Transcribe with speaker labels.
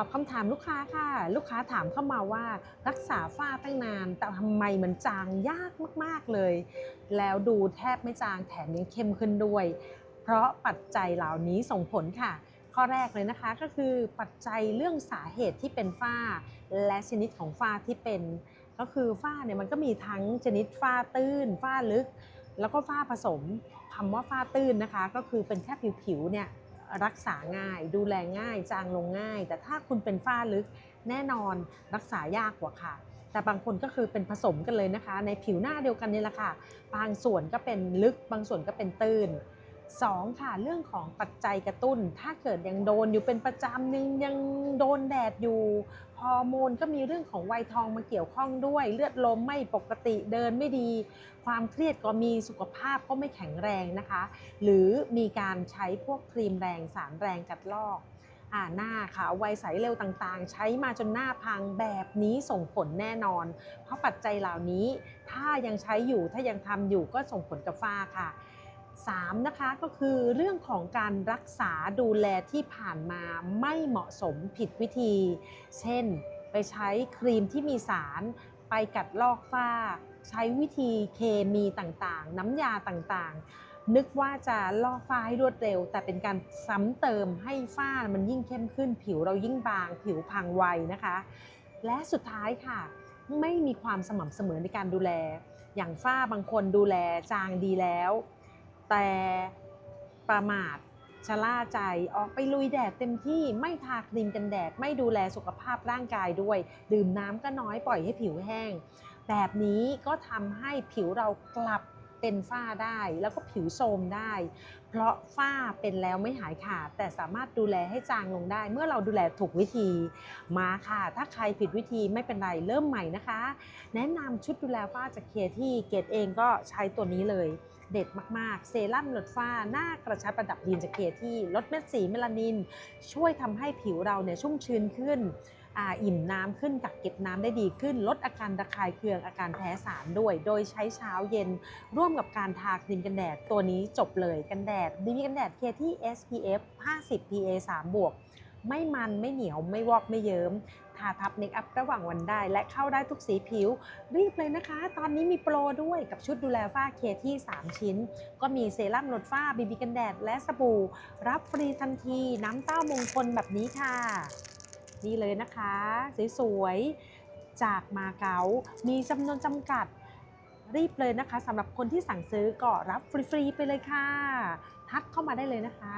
Speaker 1: ตอบคำถามลูกค้าค่ะ ลูกค้าถามเข้ามาว่ารักษาฝ้าตั้งนาน แต่ทำไมมันจางยากมากๆเลย แล้วดูแทบไม่จางแถมยังเข้มขึ้นด้วย เพราะปัจจัยเหล่านี้ส่งผลค่ะ ข้อแรกเลยนะคะก็คือปัจจัยเรื่องสาเหตุที่เป็นฝ้า และชนิดของฝ้าที่เป็น ก็คือฝ้าเนี่ยมันก็มีทั้งชนิดฝ้าตื้นฝ้าลึก แล้วก็ฝ้าผสมคำว่าฝ้าตื้นนะคะ ก็คือเป็นแค่ผิวๆเนี่ย รักษาง่าย ดูแลง่าย จางลงง่าย แต่ถ้าคุณเป็นฝ้าลึกแน่นอนรักษายากกว่าค่ะ แต่บางคนก็คือเป็นผสมกันเลยนะคะ ในผิวหน้าเดียวกันนี่แหละค่ะ บางส่วนก็เป็นลึก บางส่วนก็เป็นตื้น สองค่ะเรื่องของปัจจัยกระตุ้น ถ้าเกิดยังโดนอยู่เป็นประจำหนึ่งยังโดนแดดอยู่ฮอร์โมนก็มีเรื่องของวัยทองมาเกี่ยวข้องด้วย เลือดลมไม่ปกติเดินไม่ดี ความเครียดก็มีสุขภาพก็ไม่แข็งแรงนะคะ หรือมีการใช้พวกครีมแรงสารแรงกัดลอกอ่าหน้าขาววัยใสเร็วต่างๆ ใช้มาจนหน้าพังแบบนี้ส่งผลแน่นอน เพราะปัจจัยเหล่านี้ถ้ายังใช้อยู่ถ้ายังทำอยู่ก็ส่งผลกับฝ้าค่ะ 3นะคะก็คือเรื่องของการรักษาดูแลที่ผ่านมาไม่เหมาะสมผิดวิธี เช่น ไปใช้ครีมที่มีสาร ไปกัดลอกฝ้า ใช้วิธีเคมีต่างๆ น้ำยาต่างๆ นึกว่าจะลอกฝ้าให้รวดเร็ว แต่เป็นการซ้ำเติมให้ฝ้ามันยิ่งเข้มขึ้น ผิวเรายิ่งบาง ผิวพังไวนะคะ และสุดท้ายค่ะไม่มีความสม่ำเสมอในการดูแล อย่างฝ้าบางคนดูแลจางดีแล้ว แต่ประมาทชะล่าใจออกไปลุยแดดเต็มที่ไม่ทาครีมกันแดด ไม่ดูแลสุขภาพร่างกายด้วย ดื่มน้ำก็น้อยปล่อยให้ผิวแห้ง แบบนี้ก็ทำให้ผิวเรากลับ เป็นฝ้าได้แล้วก็ผิวโทรมได้ เพราะฝ้าเป็นแล้วไม่หายขาดแต่สามารถดูแลให้จางลงได้ เมื่อเราดูแลถูกวิธีมาค่ะ ถ้าใครผิดวิธีไม่เป็นไรเริ่มใหม่นะคะ แนะนำชุดดูแลฝ้าจากเคที่เกดเองก็ใช้ตัวนี้เลยเด็ดมาก ๆ เซรั่มลดฝ้า หน้ากระชับระดับยีนจากเคที่ลดเม็ดสีเมลานิน ช่วยทำให้ผิวเราเนี่ยชุ่มชื้นขึ้น อ,อิ่มน้ำขึ้นกักเก็บน้ำได้ดีขึ้น ลดอาการระคายเคืองอาการแพ้สารด้วย โดยใช้เช้าเย็น ร่วมกับการทาครีมกันแดดตัวนี้จบเลยกันแดดดีมีกันแดดเคที่ SPF 50 PA 3 บวกไม่มันไม่เหนียวไม่วอกไม่เยิ้มทาทับเมคอัพระหว่างวันได้ และเข้าได้ทุกสีผิว รีบเลยนะคะ ตอนนี้มีโปรด้วยกับชุดดูแลฝ้าเคที่ 3 ชิ้น ก็มีเซรั่มลดฝ้าบีบีกันแดด และสบู่ รับฟรีทันที น้ำเต้ามงคลแบบนี้ค่ะ นี่เลยนะคะ สวยๆ จากมาเก๊ามีจำนวนจำกัดรีบเลยนะคะสำหรับคนที่สั่งซื้อก็รับฟรีๆไปเลยค่ะ ทักเข้ามาได้เลยนะคะ